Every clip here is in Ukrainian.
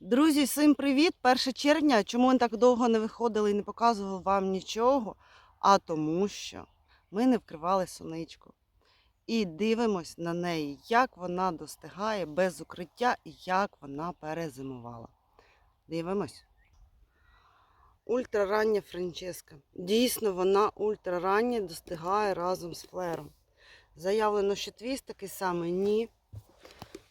Друзі, всім привіт! 1 червня. Чому ми так довго не виходили і не показували вам нічого? А тому що ми не вкривали сонечко. І дивимось на неї, як вона достигає без укриття і як вона перезимувала. Дивимось. Ультрарання Франческа. Дійсно, вона ультрарання достигає разом з флером. Заявлено, що твіст такий самий. Ні.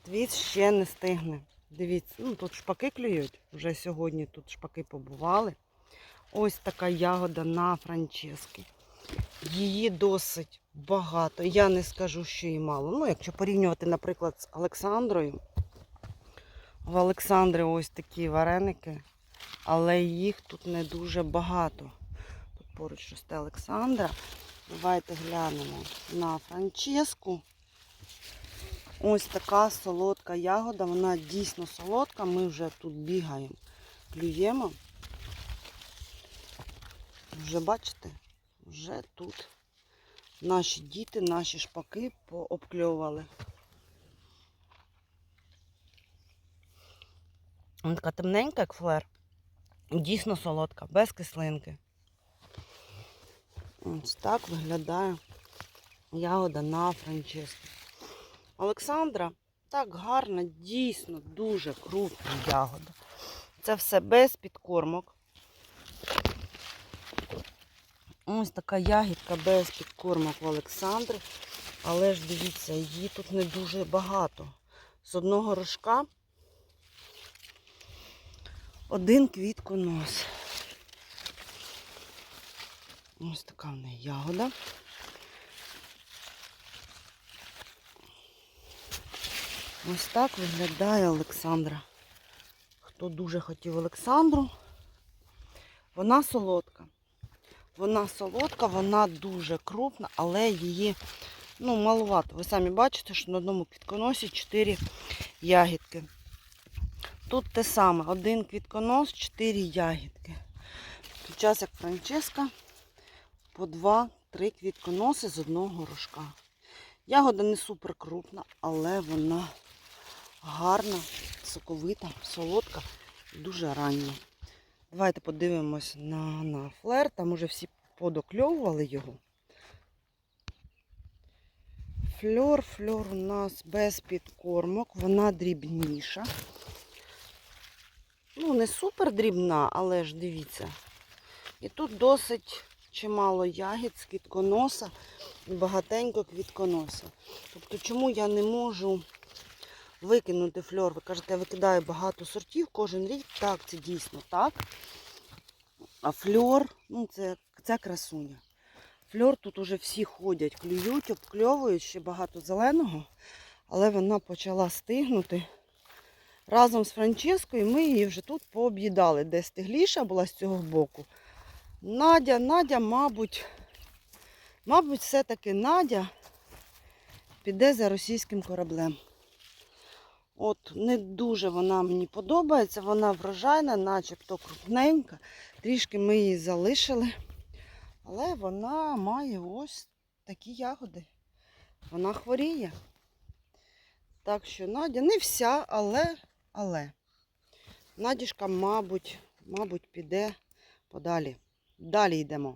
Твіст ще не стигне. Дивіться, ну тут шпаки клюють. Вже сьогодні тут шпаки побували. Ось така ягода на Франчески. Її досить багато. Я не скажу, що її мало. Ну, якщо порівнювати, наприклад, з Олександрою. В Олександри ось такі вареники, але їх тут не дуже багато. Тут поруч росте Олександра. Давайте глянемо на Франческу. Ось така солодка ягода, вона дійсно солодка. Ми вже тут бігаємо, клюємо. Вже бачите, вже тут наші діти, наші шпаки пообкльовували. Вона така темненька, як флер. Дійсно солодка, без кислинки. Ось так виглядає ягода на Франческу. Олександра так гарна, дійсно дуже крупна ягода. Це все без підкормок. Ось така ягідка без підкормок в Олександри. Але ж дивіться, її тут не дуже багато. З одного рожка один квітконос. Ось така в неї ягода. Ось так виглядає Олександра. Хто дуже хотів Олександру, вона солодка. Вона солодка, вона дуже крупна, але її ну, маловато. Ви самі бачите, що на одному квітконосі 4 ягідки. Тут те саме, один квітконос, 4 ягідки. В час, як Франческа, по 2-3 квітконоси з одного рожка. Ягода не супер крупна, але вона гарна, соковита, солодка, дуже рання. Давайте подивимось на, на флер. Там уже всі подокльовували його. Фльор, фльор у нас без підкормок, вона дрібніша. Ну, не супер дрібна, але ж дивіться. І тут досить чимало ягід з квітконоса і багатенько квітконоса. Тобто, чому я не можу викинути фльор? Ви кажете, я викидаю багато сортів кожен рік. Так, це дійсно так. А фльор, ну це, це красуня. Фльор тут уже всі ходять, клюють, обкльовують, ще багато зеленого, але вона почала стигнути. Разом з Франческою ми її вже тут пооб'їдали, де стигліша була з цього боку. Надя, Надя, мабуть, мабуть, все-таки Надя піде за російським кораблем. От не дуже вона мені подобається, вона врожайна, начебто крупненька. Трішки ми її залишили. Але вона має ось такі ягоди. Вона хворіє. Так що Надя не вся, але, але. Надішка, мабуть, мабуть, піде подалі. Далі йдемо.